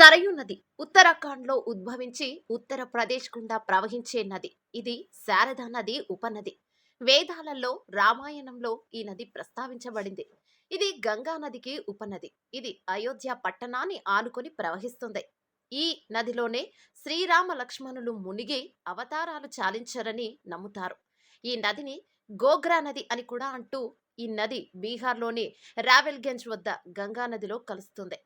సరయు నది ఉత్తరాఖండ్లో ఉద్భవించి ఉత్తరప్రదేశ్ గుండా ప్రవహించే నది. ఇది శారదా నది ఉపనది. వేదాలలో రామాయణంలో ఈ నది ప్రస్తావించబడింది. ఇది గంగా నదికి ఉపనది. ఇది అయోధ్య పట్టణాన్ని ఆనుకొని ప్రవహిస్తుంది. ఈ నదిలోనే శ్రీరామ లక్ష్మణులు మునిగి అవతారాలు చాలించారని నమ్ముతారు. ఈ నదిని గోగ్రా నది అని కూడా అంటూ ఈ నది బీహార్లోని రావెల్గంజ్ వద్ద గంగా నదిలో కలుస్తుంది.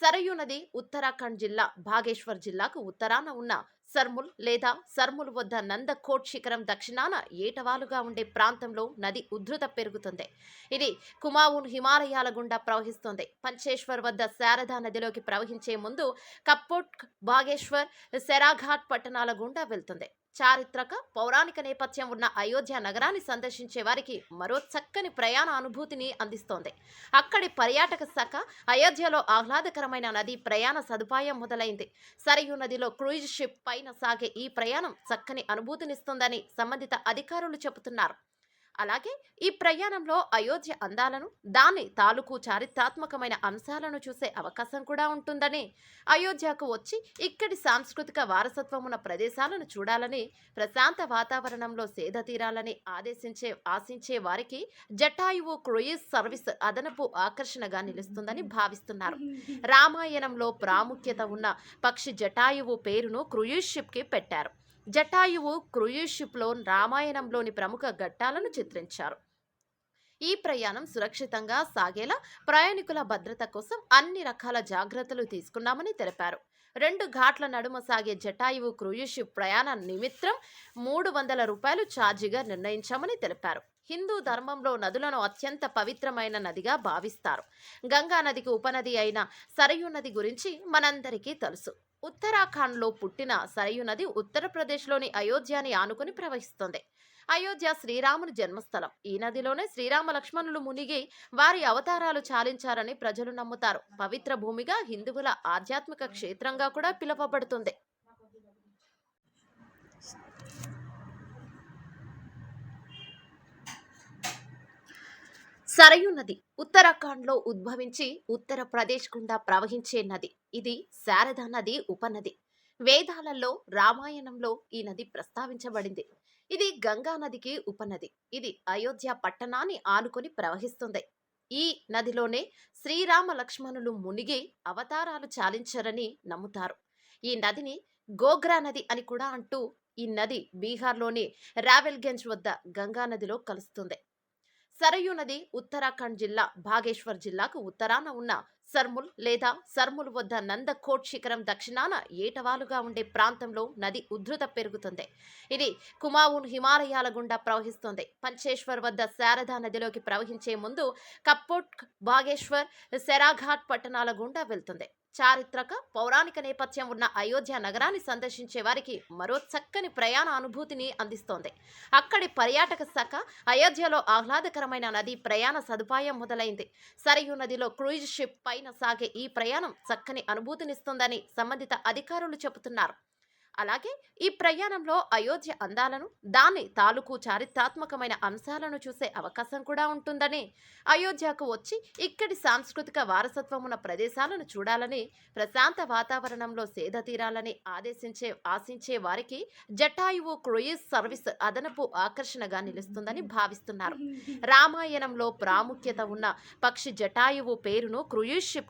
సరయు నది ఉత్తరాఖండ్ జిల్లా భాగేశ్వర్ జిల్లాకు ఉత్తరాన ఉన్న సర్ముల్ లేదా సర్ముల్ వద్ద నందకోట్ శిఖరం దక్షిణాన ఏటవాలుగా ఉండే ప్రాంతంలో నది ఉధృత పెరుగుతుంది. ఇది కుమావున్ హిమాలయాల గుండా ప్రవహిస్తుంది. పంచేశ్వర్ వద్ద శారదా నదిలోకి ప్రవహించే ముందు కప్పోట్ బాగేశ్వర్ సెరాఘాట్ పట్టణాల గుండా వెళ్తుంది. చారిత్రక పౌరాణిక నేపథ్యం ఉన్న అయోధ్య నగరాన్ని సందర్శించే వారికి మరో చక్కని ప్రయాణ అనుభూతిని అందిస్తోంది. అక్కడి పర్యాటక శాఖ అయోధ్యలో ఆహ్లాదకరమైన నది ప్రయాణ సదుపాయం మొదలైంది. సరయు నదిలో క్రూయిజ్ షిప్ పై పైన సాగే ఈ ప్రయాణం చక్కని అనుభూతినిస్తుందని సంబంధిత అధికారులు చెబుతున్నారు. అలాగే ఈ ప్రయాణంలో అయోధ్య అందాలను దాని తాలూకు చారిత్రాత్మకమైన అంశాలను చూసే అవకాశం కూడా ఉంటుందని అయోధ్యకు వచ్చి ఇక్కడి సాంస్కృతిక వారసత్వం ఉన్న ప్రదేశాలను చూడాలని ప్రశాంత వాతావరణంలో సేద తీరాలని ఆదేశించే ఆశించే వారికి జటాయువు క్రూయిజ్ సర్వీస్ అదనపు ఆకర్షణగా నిలుస్తుందని భావిస్తున్నారు. రామాయణంలో ప్రాముఖ్యత ఉన్న పక్షి జటాయువు పేరును క్రూయిజ్ షిప్కి పెట్టారు. జటాయువు క్రూయిజ్ షిప్లో రామాయణంలోని ప్రముఖ ఘట్టాలను చిత్రించారు. ఈ ప్రయాణం సురక్షితంగా సాగేలా ప్రయాణికుల భద్రత కోసం అన్ని రకాల జాగ్రత్తలు తీసుకున్నామని తెలిపారు. రెండు ఘాట్ల నడుమ సాగే జటాయువు క్రూయిజ్ షిప్ ప్రయాణ నిమిత్తం మూడు వందల రూపాయలు ఛార్జీగా నిర్ణయించామని తెలిపారు. హిందూ ధర్మంలో నదులను అత్యంత పవిత్రమైన నదిగా భావిస్తారు. గంగా నదికి ఉపనది అయిన సరయు నది గురించి మనందరికీ తెలుసు. ఉత్తరాఖండ్లో పుట్టిన సరయు నది ఉత్తరప్రదేశ్లోని అయోధ్యని ఆనుకుని ప్రవహిస్తుంది. అయోధ్య శ్రీరాముని జన్మస్థలం. ఈ నదిలోనే శ్రీరామ లక్ష్మణులు మునిగి వారి అవతారాలు చాలించారని ప్రజలు నమ్ముతారు. పవిత్ర భూమిగా హిందువుల ఆధ్యాత్మిక క్షేత్రంగా కూడా పిలువబడుతుంది. సరయు నది ఉత్తరాఖండ్లో ఉద్భవించి ఉత్తరప్రదేశ్ గుండా ప్రవహించే నది. ఇది శారదా నది ఉపనది. వేదాలలో రామాయణంలో ఈ నది ప్రస్తావించబడింది. ఇది గంగా నదికి ఉపనది. ఇది అయోధ్య పట్టణాన్ని ఆనుకొని ప్రవహిస్తుంది. ఈ నదిలోనే శ్రీరామ లక్ష్మణులు మునిగి అవతారాలు చాలించారని నమ్ముతారు. ఈ నదిని గోగ్రా నది అని కూడా అంటూ ఈ నది బీహార్లోని రావెల్గంజ్ వద్ద గంగా నదిలో కలుస్తుంది. సరయు నది ఉత్తరాఖండ్ జిల్లా భాగేశ్వర్ జిల్లాకు ఉత్తరాన ఉన్న సర్ముల్ లేదా సర్ముల్ వద్ద నందకోట్ శిఖరం దక్షిణాన ఏటవాలుగా ఉండే ప్రాంతంలో నది ఉధృత పెరుగుతుంది. ఇది కుమావున్ హిమాలయాల గుండా ప్రవహిస్తుంది. పంచేశ్వర్ వద్ద శారదా నదిలోకి ప్రవహించే ముందు కప్పోట్ బాగేశ్వర్ సెరాఘాట్ పట్టణాల గుండా వెళ్తుంది. చారిత్రక పౌరాణిక నేపథ్యం ఉన్న అయోధ్య నగరాన్ని సందర్శించే వారికి మరో చక్కని ప్రయాణ అనుభూతిని అందిస్తోంది. అక్కడి పర్యాటక శాఖ అయోధ్యలో ఆహ్లాదకరమైన నది ప్రయాణ సదుపాయం మొదలైంది. సరయు నదిలో క్రూయిజ్ షిప్ పైన సాగే ఈ ప్రయాణం చక్కని అనుభూతినిస్తుందని సంబంధిత అధికారులు చెబుతున్నారు. అలాగే ఈ ప్రయాణంలో అయోధ్య అందాలను దాని తాలూకు చారిత్రాత్మకమైన అంశాలను చూసే అవకాశం కూడా ఉంటుందని అయోధ్యకు వచ్చి ఇక్కడి సాంస్కృతిక వారసత్వం ఉన్న ప్రదేశాలను చూడాలని ప్రశాంత వాతావరణంలో సేద తీరాలని ఆదేశించే ఆశించే వారికి జటాయువు క్రూయిజ్ సర్వీస్ అదనపు ఆకర్షణగా నిలుస్తుందని భావిస్తున్నారు. రామాయణంలో ప్రాముఖ్యత ఉన్న పక్షి జటాయువు పేరును క్రూయిజ్ షిప్